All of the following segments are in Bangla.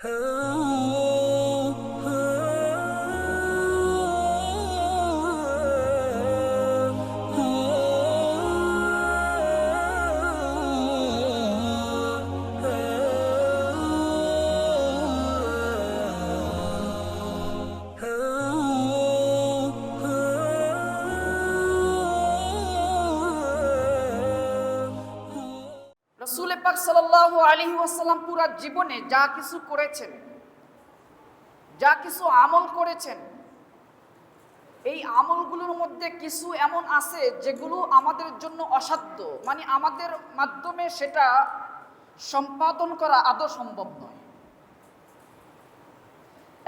রসুল সাল্লাহ আলী ওয়াসাল্লাম জীবনে যা কিছু করেছেন, যা কিছু আমল করেছেন, এই আমলগুলোর মধ্যে কিছু এমন আছে যেগুলো আমাদের জন্য অসাধ্য। মানে আমাদের মাধ্যমে সেটা সম্পাদন করা আদৌ সম্ভব নয়।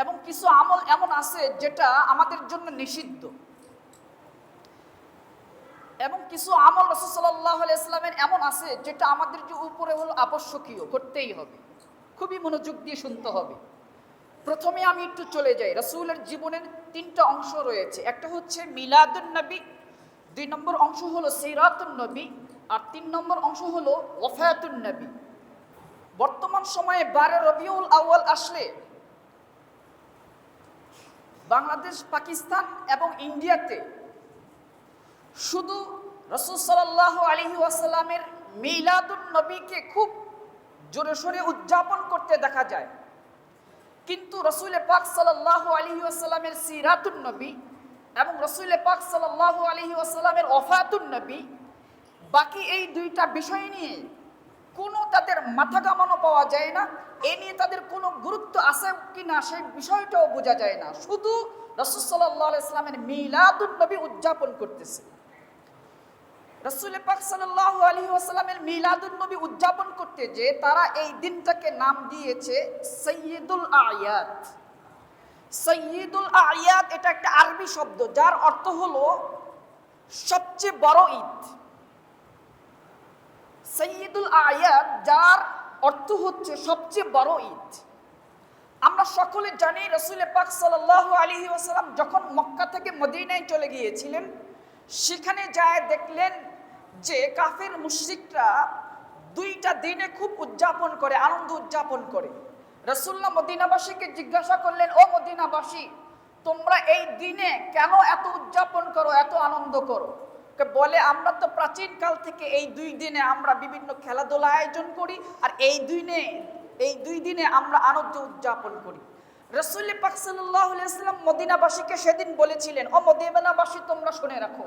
এবং কিছু আমল এমন আছে যেটা আমাদের জন্য নিষিদ্ধ। এবং কিছু আমল রসুল্লাহ ইসলামের এমন আছে, যেটা আমাদের যে উপরে হলো আবশ্যকীয়, করতেই হবে। খুবই মনোযোগ দিয়ে শুনতে হবে। প্রথমে আমি একটু চলে যাই। রসুলের জীবনের তিনটা অংশ রয়েছে। একটা হচ্ছে মিলাদুন নবী, দুই নম্বর অংশ হলো সিরাতুন নবী, আর তিন নম্বর অংশ হলো ওফায়াতুন নবী। বর্তমান সময়ে বারে রবিউল আউয়াল আসলে। বাংলাদেশ, পাকিস্তান এবং ইন্ডিয়াতে শুধু রসুল সাল্লাহ আলহি ওয়াসাল্লামের মিলাদুন নবীকে খুব জোরে সোরে উদযাপন করতে দেখা যায়। কিন্তু রসুল পাক সাল্লাহ আলহি আসাল্লামের সিরাতুন নবী এবং রসুল পাক সাল্লাহ আলহি আসাল্লামের অফাতুন নবী, বাকি এই দুইটা বিষয় নিয়ে কোনো তাদের মাথা কামানো পাওয়া যায় না। এ নিয়ে তাদের কোনো গুরুত্ব আছে কি না সেই বিষয়টাও বোঝা যায় না। শুধু রসুল সাল্লাহ ইসলামের মিলাদুন নবী উদযাপন করতেছে। রসুল পাক সাল্লাহ আলী আসালামের মিলাদুল নবী উদযাপন করতে যে তারা এই দিনটাকে নাম দিয়েছে সৈয়দুল আয়াত। সৈয়দুল আয়াত এটা একটা আরবি শব্দ, যার অর্থ হলো সবচেয়ে বড় ঈদ। সৈয়দুল আয়াত যার অর্থ হচ্ছে সবচেয়ে বড় ঈদ। আমরা সকলে জানি রসুল পাক সাল্লাহ আলী আসালাম যখন মক্কা থেকে মদিনায় চলে গিয়েছিলেন, সেখানে যায় দেখলেন যে কাফের মুশ্রিকরা দুইটা দিনে খুব উদযাপন করে, আনন্দ উদযাপন করে। রসুল্লাহ মদিনাবাসীকে জিজ্ঞাসা করলেন, ও মদিনাবাসী, তোমরা এই দিনে কেন এত উদযাপন করো, এত আনন্দ করো? বলে, আমরা তো প্রাচীন কাল থেকে এই দুই দিনে আমরা বিভিন্ন খেলাধুলা আয়োজন করি, আর এই দিনে, এই দুই দিনে আমরা আনন্দ উদযাপন করি। রসুল পাক সাল্লাম মদিনাবাসীকে সেদিন বলেছিলেন, ও মদিনাবাসী, তোমরা শুনে রাখো,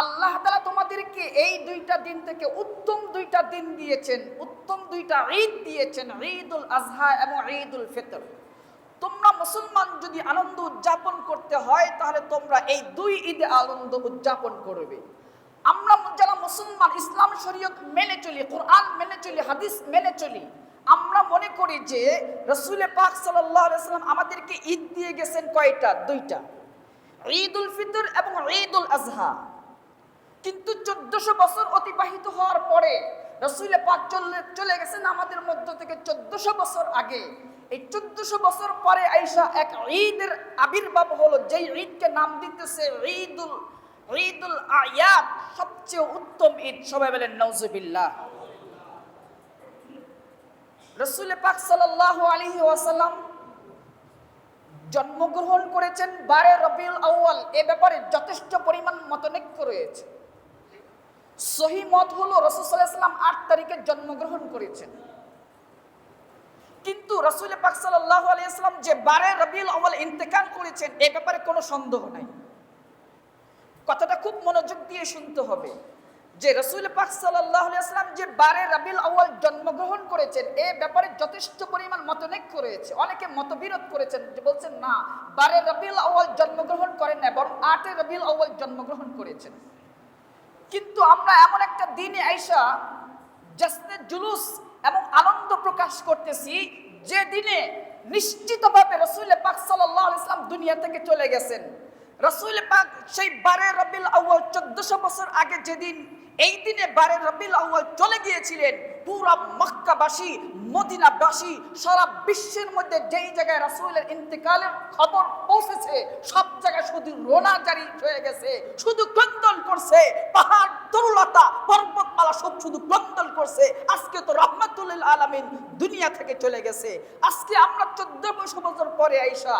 আল্লাহ তালা তোমাদেরকে এই দুইটা দিন থেকে উত্তম দুইটা দিন দিয়েছেন, উত্তম দুইটা ঈদ দিয়েছেন, ঈদুল আজহা এবং ঈদুল ফিতর। তোমরা মুসলমান যদি আনন্দ উদযাপন করতে হয়, তাহলে তোমরা এই দুই ঈদে আনন্দ উদযাপন করবে। আমরা যারা মুসলমান, ইসলাম শরীয়ত মেনে চলি, কোরআন মেনে চলি, হাদিস মেনে চলি আমরা মনে করি যে রসুল পাক সাল্লাম আমাদেরকে ঈদ দিয়ে গেছেন কয়টা? দুইটা। ঈদ উল ফিতর এবং ঈদ উল আজহা। কিন্তু চোদ্দশো বছর অতিবাহিত হওয়ার পরে রসুল পাক চলে চলে গেছেন আমাদের মধ্য থেকে চোদ্দশো বছর আগে। এই চোদ্দশো বছর পরে আইসা এক ঈদের আবির্ভাব হলো, যেই ঈদকে নাম দিতেছে ঈদুল ঈদুল আয়াত সবচেয়ে উত্তম ঈদ। সবাই বলেন নওজুবিল্লাহ রসুল পাক সাল্লাহ আলহি ওয়াসাল্লাম জন্মগ্রহণ করেছেন বারে রবিউল আউয়াল। এ ব্যাপারে যথেষ্ট পরিমাণ মতনৈক্য রয়েছে। সহি মত হলো রসুলাম আট তারিখে জন্মগ্রহণ করেছেন। কিন্তু রসুল পাক সাল্লাহ আলিয়াল্লাম যে বারে রবিউল আউয়াল ইন্তেকাল করেছেন, এ ব্যাপারে কোনো সন্দেহ নাই। কথাটা খুব মনোযোগ দিয়ে শুনতে হবে। যে রসুল পাক সাল্লাম যে বারে রাবিল আউ্য়াল জন্মগ্রহণ করেছেন, এ ব্যাপারে যথেষ্ট পরিমাণ মতনৈক্য রয়েছে অনেকে মতবিরোধ করেছেন, যে বলছেন, না, বারে রবিল আউ্য়াল জন্মগ্রহণ করেন না, বরং আটে রবিল আউ্য়াল জন্মগ্রহণ করেছেন। কিন্তু আমরা এমন একটা দিনে আইসা জাসনে জুলুস এবং আনন্দ প্রকাশ করতেছি, যে দিনে নিশ্চিতভাবে রসুল পাক সাল্লাহ দুনিয়া থেকে চলে গেছেন। রসুল পাক সেই বারে রবিল আউ্য়াল চোদ্দশো বছর আগে যেদিন এই দিনে বারে রবিল আউয়াল চলে গিয়েছিলেন। পুরা মক্কাবাসী, মদিনাবাসী, সারা বিশ্বের মধ্যে যেই জায়গায় রাসূলের ইন্তেকালের খবর পৌঁছেছে, সব জায়গায় শুধু রোনা জারি হয়ে গেছে, শুধু ক্রন্দন করছে, পাহাড়, তরুলতা, পর্বতমালা সব শুধু ক্রন্দন করছে। আজকে তো রহমাতুল্লিল আলামিন দুনিয়া থেকে চলে গেছে। আজকে আমরা চোদ্দ বছর পরে আইসা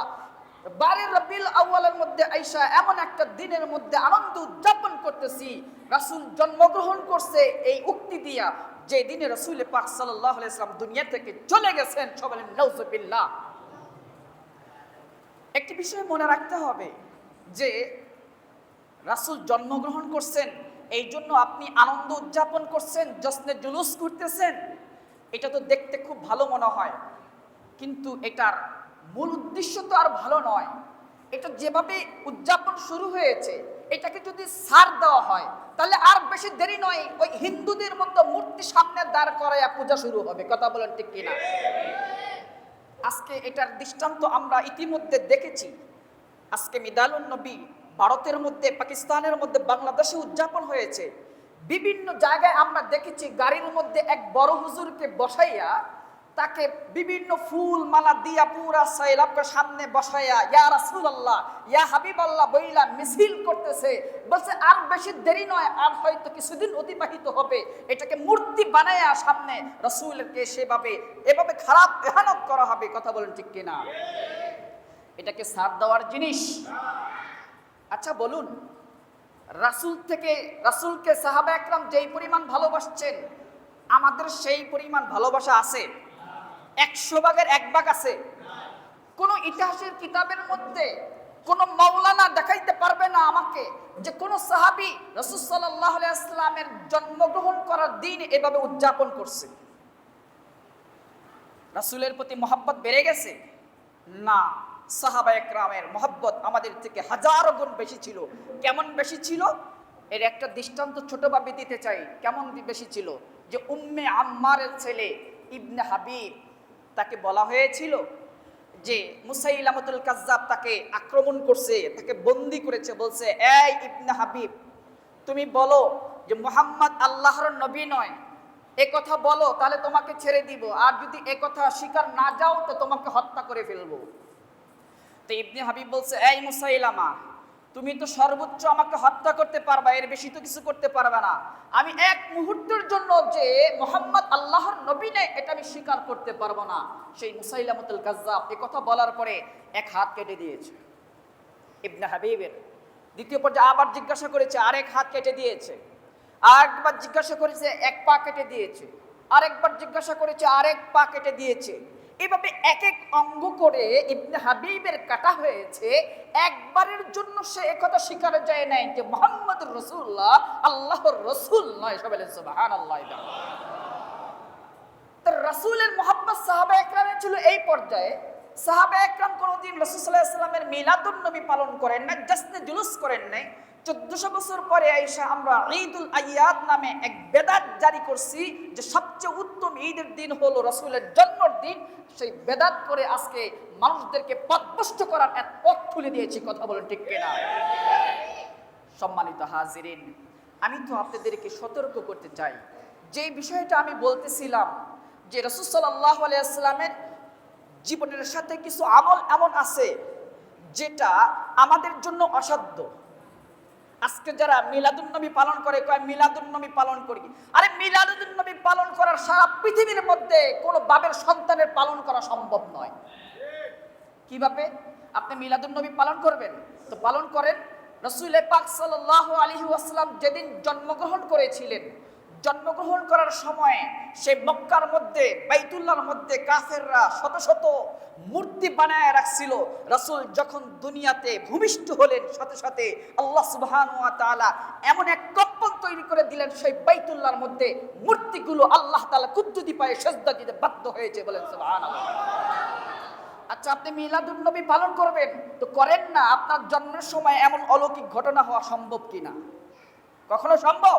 বারে রবিল আউয়ালের মধ্যে আইসা এমন একটা দিনের মধ্যে আনন্দ উদযাপন করতেছি, রাসূল জন্মগ্রহণ করছে এই উক্তি দিয়া, যে দিনে রাসূল পাক সাল্লাল্লাহু আলাইহি সাল্লাম দুনিয়া থেকে চলে গেছেন, সবাই নাউজুবিল্লাহ একটি বিষয় মনে রাখতে হবে যে, রাসুল জন্মগ্রহণ করছেন, এই জন্য আপনি আনন্দ উদযাপন করছেন জশ্নে জুলুস করতেছেন, এটা তো দেখতে খুব ভালো মনে হয়, কিন্তু এটার মূল উদ্দেশ্য তো আর ভালো নয়। এটা যেভাবে উদযাপন শুরু হয়েছে, এটাকে যদি সার দেওয়া হয়, তাহলে আর বেশি দেরি নয় ওই হিন্দুদের মতো মূর্তি সামনে দাঁড় করাইয়া পূজা শুরু হবে। কথা বলেন ঠিক কিনা? আজকে এটার দৃষ্টান্ত আমরা ইতিমধ্যে দেখেছি। আজকে মিদালুন নবী ভারতের মধ্যে, পাকিস্তানের মধ্যে, বাংলাদেশে উদযাপন হয়েছে। বিভিন্ন জায়গায় আমরা দেখেছি গাড়ির মধ্যে এক বড় হুজুরকে বসাইয়া তাকে বিভিন্ন ফুল, মালা দিয়া পুরা সাইলাবকে সামনে বসাইয়া, ইয়া রাসূলুল্লাহ, ইয়া হাবিব আল্লাহ বইলা মিছিল করতেছে। বলছে, আর বেশি দেরি নয়, আর হয়তো কিছুদিন অতিবাহিত হবে। এটাকে মূর্তি বানায়া সামনে রসুলকে সেভাবে, এভাবে খারাপ এহানত করা হবে, কথা বলেন ঠিক কিনা? এটাকে সার দেওয়ার জিনিস। আচ্ছা বলুন, রাসূল থেকে, রাসূলকে সাহাবা একরাম যেই পরিমাণ ভালোবাসছেন, আমাদের সেই পরিমাণ ভালোবাসা আছে? একশো ভাগের এক ভাগ আছে। কোন ইতিহাসের কিতাবের মধ্যে কোন মাওলানা দেখাইতে পারবে না আমাকে যে কোন সাহাবি রসুল সাল্লাহ ইসলামের জন্মগ্রহণ করার দিন এভাবে উদযাপন করছে। রাসূলের প্রতি মহাব্বত বেড়ে গেছে? না, সাহাবা একরামের মহাব্বত আমাদের থেকে হাজারো গুণ বেশি ছিল। কেমন বেশি ছিল? এর একটা দৃষ্টান্ত ছোটভাবে দিতে চাই। কেমন বেশি ছিল? যে উম্মে আম্মারের ছেলে ইবনে হাবিব তাকে বলা হয়েছিল যে মুসাইলামতুল কাজ্জাব তাকে আক্রমণ করছে, তাকে বন্দি করেছে, বলছে, এই ইবনে হাবিব, তুমি বলো যে মোহাম্মদ আল্লাহর নবী নয়। এ কথা বলো, তাহলে তোমাকে ছেড়ে দিব। আর যদি এ কথা স্বীকার না যাও, তো তোমাকে হত্যা করে ফেলব। তো ইবনে হাবিব বলছে, এই মুসাইলামা তুমি তো সর্বোচ্চ আমাকে হত্যা করতে পারবা, এর বেশি তো কিছু করতে পারবে না। আমি এক মুহূর্তের জন্য যে মোহাম্মদ আল্লাহর নবী নেই এটা আমি স্বীকার করতে পারব না। সেই মুসাইলামতুল কাজ্জাব এ কথা বলার পরে এক হাত কেটে দিয়েছে। ইবনে হাবিবের দ্বিতীয় পর্যায়ে আবার জিজ্ঞাসা করেছে, আরেক হাত কেটে দিয়েছে। আরেকবার জিজ্ঞাসা করেছে, এক পা কেটে দিয়েছে। আরেকবার জিজ্ঞাসা করেছে, আরেক পা কেটে দিয়েছে। এভাবে এক এক অঙ্গ করে ইবনে হাবিবের কাটা হয়েছে। একবারের জন্য সে একথা স্বীকার যায় নাই যে মোহাম্মদ রসুল্লাহ আল্লাহর রসুল নয়। সবাই সুবাহান আল্লাহ রাসূলের মোহাম্মদ সাহাবা একরামের ছিল এই পর্যায়ে। সাহাবা একরাম কোনোদিন রসুল্লাহ ইসলামের মিলাদুন নবী পালন করেন না জাসনে জুলুস করেন নাই। চোদ্দশো বছর পরে আইসা আমরা ঈদুল আয়াদ নামে এক বেদাত জারি করছি যে সবচেয়ে উত্তম ঈদের দিন হলো রসুলের জন্মের দিন সেই বেদাত করে আজকে মানুষদেরকে পথভ্রষ্ট করার এক পথ খুলে দিয়েছি, কথা বলেন ঠিক কিনা? সম্মানিত হাজিরিন, আমি তো আপনাদেরকে সতর্ক করতে চাই। যে বিষয়টা আমি বলতেছিলাম যে রসুল সাল্লাহ আলিয়াল্লামের জীবনের সাথে কিছু আমল এমন আছে যেটা আমাদের জন্য অসাধ্য। আজকে যারা মিলাদুন্নবী পালন করে, কয় মিলাদুন্নবী পালন করি? আরে মিলাদুন্নবী পালন করার সারা পৃথিবীর মধ্যে কোনো বাবের সন্তানের পালন করা সম্ভব নয়। কীভাবে আপনি মিলাদুন্নবী পালন করবেন? তো পালন করেন। রসুল পাক সাল আলী আসলাম যেদিন জন্মগ্রহণ করেছিলেন জন্মগ্রহণ করার সময় সেই মক্কার মধ্যে বাইতুল্লার মধ্যে কাফেররা শত শত মূর্তি বানায় রাখছিল। রাসূল যখন দুনিয়াতে ভূমিষ্ঠ হলেন, সাথে সাথে আল্লাহ সুবহান এমন এক কম্পন তৈরি করে দিলেন, সেই বাইতুল্লার মধ্যে মূর্তিগুলো আল্লাহ তালা কুদ্দুতি পায়ে সেজদা দিতে বাধ্য হয়েছে বলেন সুবহানাল্লাহ আচ্ছা আপনি মিলাদুন নবী পালন করবেন? তো করেন না, আপনার জন্মের সময় এমন অলৌকিক ঘটনা হওয়া সম্ভব কিনা? কখনো সম্ভব?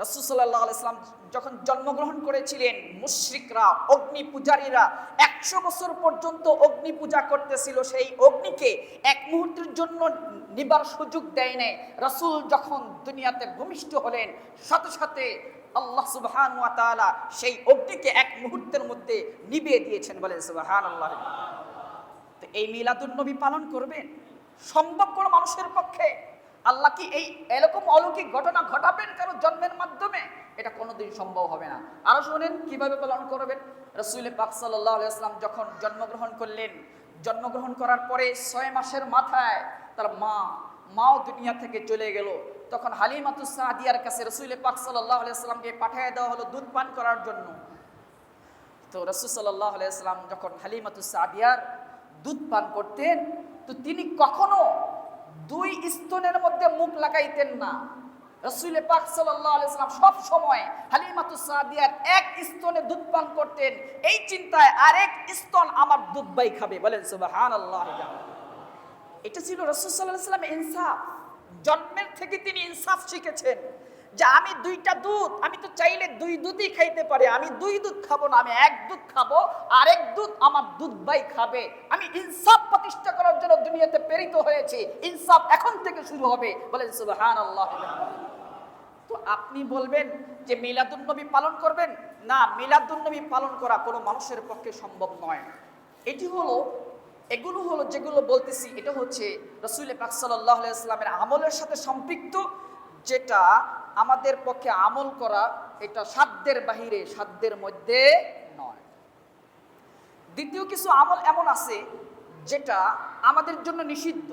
রসুসাল্লাহ আলাইসলাম যখন জন্মগ্রহণ করেছিলেন, মুশ্রিকরা, অগ্নি পূজারীরা একশো বছর পর্যন্ত অগ্নি পূজা করতেছিল। সেই অগ্নিকে এক মুহূর্তের জন্য নিবার সুযোগ দেয় নাই। রসুল যখন দুনিয়াতে ভূমিষ্ঠ হলেন, সাথে সাথে আল্লাহ সুবহান সেই অগ্নিকে এক মুহূর্তের মধ্যে নিভিয়ে দিয়েছেন বলেন সুবহান আল্লাহ তো এই মিলাদুন নবী পালন করবেন? সম্ভব কোনো মানুষের পক্ষে? আল্লাহ কি এই এরকম অলৌকিক ঘটনা ঘটাবেন কারও জন্মের মাধ্যমে? এটা কোনোদিন সম্ভব হবে না। আরও শোনেন, কীভাবে পালন করবেন? রসুল পাক সাল্লাহ ইসলাম যখন জন্মগ্রহণ করলেন, জন্মগ্রহণ করার পরে ছয় মাসের মাথায় তার মা, মাও দুনিয়া থেকে চলে গেল। তখন হালিমাতুস সাদিয়ার কাছে রসুল পাক সাল্লাহ আলাইসলামকে পাঠিয়ে দেওয়া হলো দুধ পান করার জন্য। তো রসুল সাল্লাহ আলাইসলাম যখন হালিমাতুস সাদিয়ার দুধ পান করতেন, তো তিনি কখনো দুই স্তনের মধ্যে মুখ লাগাইতেন না। রসুল পাক সাল্লাম সব সময় হালিমাতু সাদিয়ার এক স্তনে দুধ পান করতেন। এই চিন্তায় আরেক স্তন আমার দুধ বাই খাবে। বলেন সুবাহান আল্লাহ এটা ছিল রসুল সাল্লাহ সাল্লাম ইনসাফ। জন্মের থেকে তিনি ইনসাফ শিখেছেন। যে আমি দুইটা দুধ, আমি তো চাইলে দুই দুধই খাইতে পারি, আমি দুই দুধ খাব না, আমি এক দুধ খাব, আরেক দুধ আমার দুধ ভাই খাবে। আমি ইনসাফ প্রতিষ্ঠা করার জন্য দুনিয়াতে প্রেরিত হয়েছি, ইনসাফ এখন থেকে শুরু হবে। বলেন সুবহান আল্লাহ তো আপনি বলবেন যে মিলাদুন্নবী পালন করবেন? না মিলাদুন্নবী পালন করা কোনো মানুষের পক্ষে সম্ভব নয়। এটি হলো, এগুলো হলো যেগুলো বলতেছি, এটা হচ্ছে রসুল পাক সাল্লাহ আমলের সাথে সম্পৃক্ত যেটা আমাদের পক্ষে আমল করা, এটা সাধ্যের বাহিরে, সাধ্যের মধ্যে নয়। দ্বিতীয় কিছু আমল এমন আছে যেটা আমাদের জন্য নিষিদ্ধ।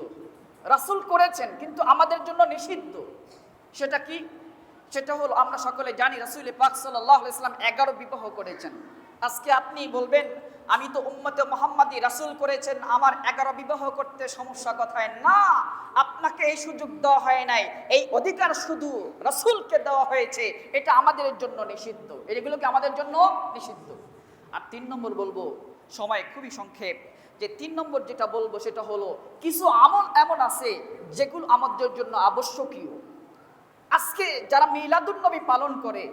রাসুল করেছেন, কিন্তু আমাদের জন্য নিষিদ্ধ। সেটা কি? সেটা হলো, আমরা সকলে জানি রাসুল পাক সাল্লাহ ইসলাম এগারো বিবাহ করেছেন। আজকে আপনি বলবেন আমি তো উম্মতে মোহাম্মদী রাসুল করেছেন, আমার এগারো বিবাহ করতে সমস্যা কথায় না, আপনাকে এই সুযোগ দেওয়া হয় নাই, এই অধিকার শুধু রাসুলকে দেওয়া হয়েছে, এটা আমাদের জন্য নিষিদ্ধ, এগুলো কি আমাদের জন্য নিষিদ্ধ? আর তিন নম্বর বলব, সময় খুবই সংক্ষেপ, যে তিন নম্বর যেটা বলব সেটা হলো, কিছু আমল এমন আছে যেগুলো আমাদের জন্য আবশ্যকীয়। আজকে যারা মিলাদুন্নবী পালন করে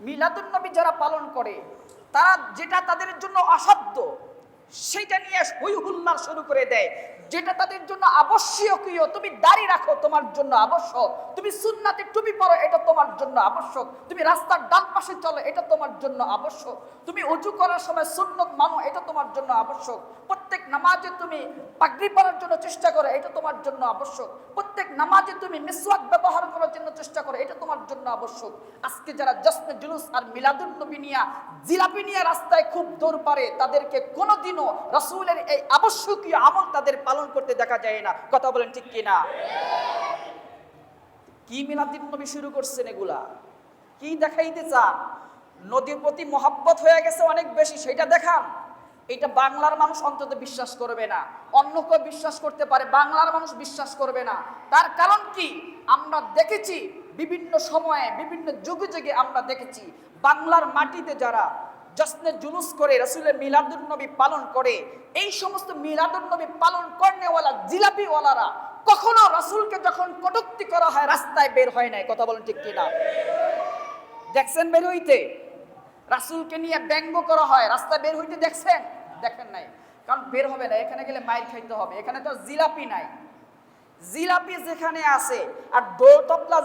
মিলাদুন্নবী যারা পালন করে তারা যেটা তাদের জন্য অসাধ্য সেটা নিয়ে হই হুল্লার শুরু করে দেয়। যেটা তাদের জন্য আবশ্যকীয়, তুমি দাড়ি রাখো তোমার জন্য আবশ্যক। তুমি সুন্নাতে টুপি পরো, এটা তোমার জন্য আবশ্যক। তুমি রাস্তার ডান পাশে চলো, এটা তোমার জন্য আবশ্যক। তুমি উঁচু করার সময় সুন্নত মানো, এটা তোমার জন্য আবশ্যক। প্রত্যেক নামাজে তুমি পাগড়ি পরার জন্য চেষ্টা করো, এটা তোমার জন্য আবশ্যক। প্রত্যেক নামাজে তুমি মিসওয়াক ব্যবহার করার জন্য চেষ্টা করো, এটা তোমার জন্য আবশ্যক। আজকে যারা জশ্নে জুলুস আর মিলাদুন নবী নিয়া জিলাপি নিয়ে রাস্তায় খুব দৌড় পারে, তাদেরকে কোনোদিনও রসুলের এই আবশ্যকীয় আমল তাদের পালন করতে দেখা যায় না। কথা বলেন ঠিক কিনা? কি মিলাদিন নবী শুরু করছেন এগুলা? কি দেখাইতে চান? নদীর প্রতি মহাব্বত হয়ে গেছে অনেক বেশি, সেটা দেখান। এটা বাংলার মানুষ অন্তত বিশ্বাস করবে না। অন্য কেউ বিশ্বাস করতে পারে, বাংলার মানুষ বিশ্বাস করবে না। তার কারণ কি? আমরা দেখেছি বিভিন্ন সময়ে, বিভিন্ন যুগে যুগে আমরা দেখেছি বাংলার মাটিতে যারা জশ্নে জুলুস করে, রসুলের মিলাদুল নবী পালন করে, এই সমস্ত মিলাদুল নবী পালন কর্নেওয়ালা, জিলাপিওয়ালারা কখনো রসুলকে যখন কটুক্তি করা হয়, রাস্তায় বের হয় নাই। কথা বলেন ঠিক কিনা? দেখছেন বের হইতে? রাসুলকে নিয়ে ব্যঙ্গ করা হয়, রাস্তায় বের হইতে দেখছেন? দেখেন নাই। কারণ বের হবে না, এখানে গেলে মাইর খাইতে হবে। এখানে তো জিলাপি নাই। জিলাপি যেখানে আছে আর দোল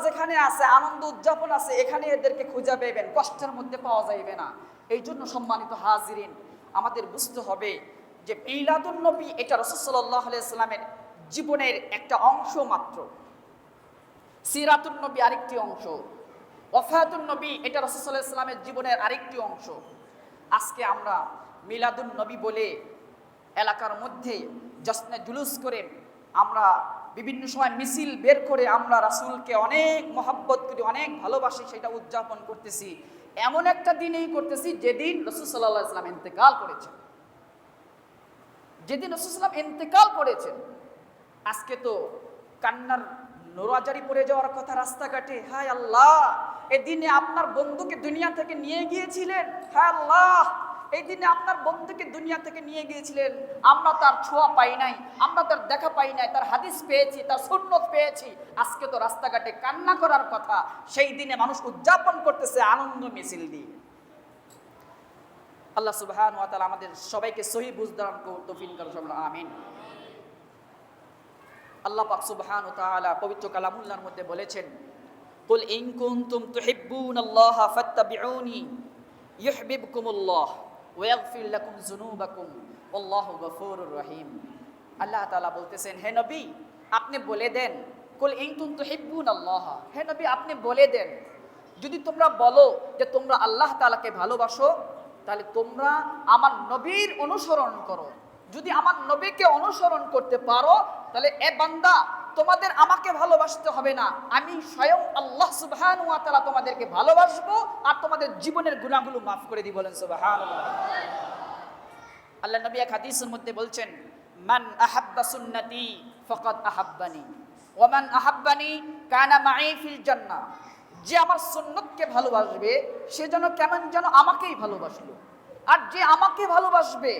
যেখানে আছে, আনন্দ উদযাপন আছে, এখানে এদেরকে খুঁজে পেবেন কষ্টের মধ্যে পাওয়া যাইবে না। এই জন্য সম্মানিত হাজিরিন, আমাদের বুঝতে হবে যে মিলাদুন নবী এটা রসুল্লাহ ইসলামের জীবনের একটা অংশ মাত্র। সিরাতুন নবী আরেকটি অংশ। ওফায়াতুন নবী এটা রসুল্লাহ ইসলামের জীবনের আরেকটি অংশ। আজকে আমরা মিলাদুন নবী বলে এলাকার মধ্যে জশ্নে জুলুস করে আমরা বিভিন্ন সময় মিছিল বের করে আমরা রাসূলকে অনেক মহাব্বত করি, অনেক ভালোবাসি, সেটা উদযাপন করতেছি। এমন একটা দিনেই করতেছি যেদিন রসুল সাল্লাহ ইসলাম ইন্তেকাল করেছেন। যেদিন রসুল সাল্লাম ইন্তেকাল করেছেন, আজকে তো কান্নার নোরাজারি পড়ে যাওয়ার কথা রাস্তাঘাটে। হায় আল্লাহ এদিনে আপনার বন্ধুকে দুনিয়া থেকে নিয়ে গিয়েছিলেন? হায় আল্লাহ এই দিনে আপনার বন্ধুকে দুনিয়া থেকে নিয়ে গিয়েছিলেন। আমরা তার ছোঁয়া পাই নাই, আমরা তার দেখা পাই নাই, তার হাদিস পেয়েছি, তার সুন্নত পেয়েছি। আজকে তো রাস্তাঘাটে কান্না করার কথা, সেই দিনে মানুষ উদযাপন করতেছে আনন্দ মিছিল দিয়ে। আল্লাহ সুবহান ওয়া তাআলা আমাদের সবাইকে সহি বুঝদান তৌফিক করুন, আমিন। আল্লাহ পাক সুবহান ওয়া তাআলা পবিত্র কালামুল্লাহর মধ্যে বলেছেন, কুল ইন কুনতুম তুহিব্বুনাল্লাহা ফাত্তাবিউনি ইউহিব্বুকুমুল্লাহ। ওয়া ইয়াগফির লাকুম যুনুবাকুম আল্লাহু গফুরুর রহিম। আল্লাহ তাআলা বলতেছেন, হে নবী, আপনি বলে দেন, কুল ইন কুনতুম তুহিব্বুনাল্লাহা হে নবী, আপনি বলে দেন, যদি তোমরা বলো যে তোমরা আল্লাহ তাআলাকে ভালোবাসো, তাহলে তোমরা আমার নবীর অনুসরণ করো। যদি আমার নবীকে অনুসরণ করতে পারো, তাহলে এ বান্দা তোমাদের আমাকে ভালোবাসতে হবে না। আমি স্বয়ং আল্লাহ সুবহান ওয়া তাআলা তোমাদেরকে ভালোবাসবো আর তোমাদের জীবনের গুনাহগুলো মাফ করে দিই বলেন সুবহানাল্লাহ। আল্লাহ নবী এক হাদিসের মধ্যে বলছেন, মান আহাব্বা সুন্নতি ফাকাদ আহাব্বানি, ওয়া মান আহাব্বানি কানা মাই ফিল জান্নাহ। যে আমার সুন্নতকে ভালোবাসবে, সে যেন কেমন যেন আমাকেই ভালোবাসলো। আর যে আমাকে ভালোবাসবে,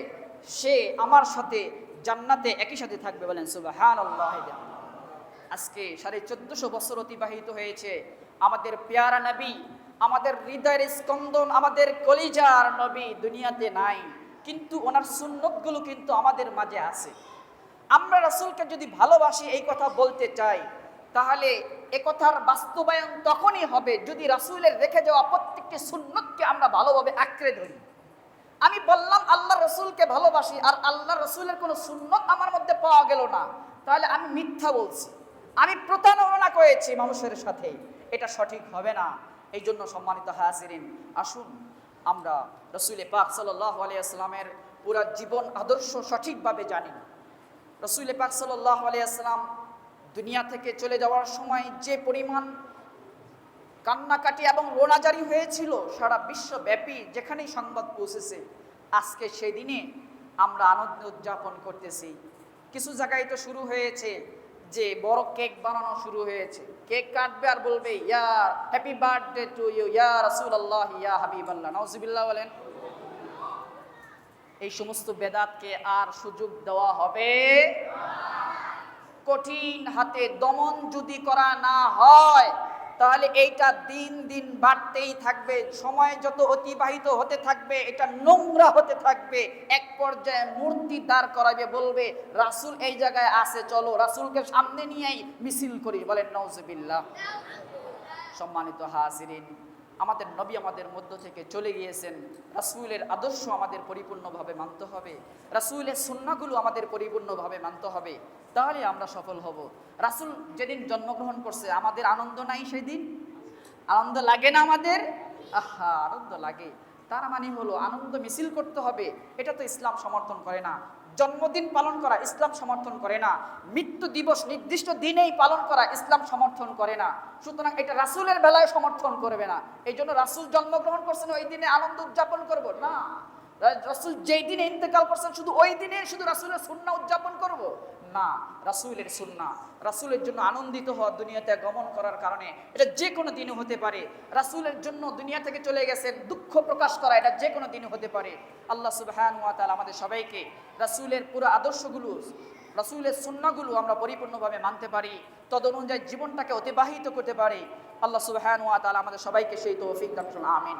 সে আমার সাথে জান্নাতে একই সাথে থাকবে বলেন সুবহানাল্লাহ। আজকে সাড়ে চোদ্দশো বছর অতিবাহিত হয়েছে। আমাদের পেয়ারা নবী, আমাদের হৃদয়ের স্কন্দন আমাদের কলিজার নবী দুনিয়াতে নাই। কিন্তু ওনার সুন্নতগুলো কিন্তু আমাদের মাঝে আছে। আমরা রাসূলকে যদি ভালোবাসি, এই কথা বলতে চাই, তাহলে এ কথার বাস্তবায়ন তখনই হবে যদি রাসূলের রেখে যাওয়া প্রত্যেকটি সুন্নতকে আমরা ভালোভাবে আঁকড়ে ধরি। আমি বললাম, আল্লাহ রসুলকে ভালোবাসি আর আল্লাহ রসুলের কোনো সুন্নত আমার মধ্যে পাওয়া গেল না। তাহলে আমি মিথ্যা বলছি। আমি প্রতারণা করেছি মানুষের সাথে। এটা সঠিক হবে না। এই জন্য সম্মানিত হাজিরিন, আসুন আমরা রসুলে পাক সাল্লাহ আলিয়াস্লামের পুরা জীবন আদর্শ সঠিকভাবে জানি। রসুলে পাক সাল্লাহ আলিয়াস্লাম দুনিয়া থেকে চলে যাওয়ার সময় যে পরিমাণ কান্নাকাটি এবং রোনাজারি হয়েছিল সারা বিশ্বব্যাপী যেখানেই সংবাদ পৌঁছেছে, আজকে সেই দিনে আমরা আনন্দ উদযাপন করতেছি। কিছু জায়গায় তো শুরু হয়েছে। যে বড় কেক বানানো শুরু হয়েছে। কেক কাটবে আর বলবে, ইয়া হ্যাপি বার্থডে টু ইউ ইয়া রাসূলুল্লাহ, ইয়া হাবিব আল্লাহ নজিবুল্লাহ বলেন। এই সমস্ত বেদাতকে আর সুযোগ দেওয়া হবে। কঠিন হাতে দমন যদি করা না হয় তাহলে এইটা দিন দিন বাড়তেই থাকবে, সময় যত অতিবাহিত হতে থাকবে, এটা নোংরা হতে থাকবে। এক পর্যায়ে মূর্তি দাঁড় করাবে, বলবে, রাসুল এই জায়গায় আসে চলো, রাসুলকে সামনে নিয়েই মিছিল করি। বলেন নওজবিল্লাহ সম্মানিত হাজিরিন আমাদের নবী আমাদের মধ্য থেকে চলে গিয়েছেন। রাসূলের আদর্শ আমাদের পরিপূর্ণভাবে মানতে হবে। রাসূলের সুন্নাহগুলো আমাদের পরিপূর্ণভাবে মানতে হবে। তাহলে আমরা সফল হব। রাসূল যেদিন জন্মগ্রহণ করছে, আমাদের আনন্দ নাই সেদিন? আনন্দ লাগে না আমাদের? আহা, আনন্দ লাগে। তার মানে হলো, আনন্দ মিছিল করতে হবে। এটা তো ইসলাম সমর্থন করে না। জন্মদিন পালন করা ইসলাম সমর্থন করে না। মৃত্যু দিবস নির্দিষ্ট দিনেই পালন করা ইসলাম সমর্থন করে না। সুতরাং এটা রাসুলের বেলায় সমর্থন করবে না। এই জন্য রাসুল জন্মগ্রহণ করছেন, ওই দিনে আনন্দ উদযাপন করব না। রাসূল যেই দিনে ইন্তেকাল করছেন, শুধু ওই দিনে শুধু রাসূলের সুন্নাহ উদযাপন করব? না, রাসূলের সুন্নাহ। রাসূলের জন্য আনন্দিত হওয়া দুনিয়াতে গমন করার কারণে এটা যে কোনো দিনে হতে পারে। রাসূলের জন্য দুনিয়া থেকে চলে গেছেন দুঃখ প্রকাশ করা এটা যে কোনো দিনে হতে পারে। আল্লাহ সুবহান তাআলা আমাদের সবাইকে রাসূলের পুরো আদর্শগুলো, রাসূলের সুন্নাহগুলো আমরা পরিপূর্ণভাবে মানতে পারি তদ অনুযায়ী জীবনটাকে অতিবাহিত করতে পারি। আল্লাহ সুবহান তাআলা আমাদের সবাইকে সেই তৌফিক দান আমিন।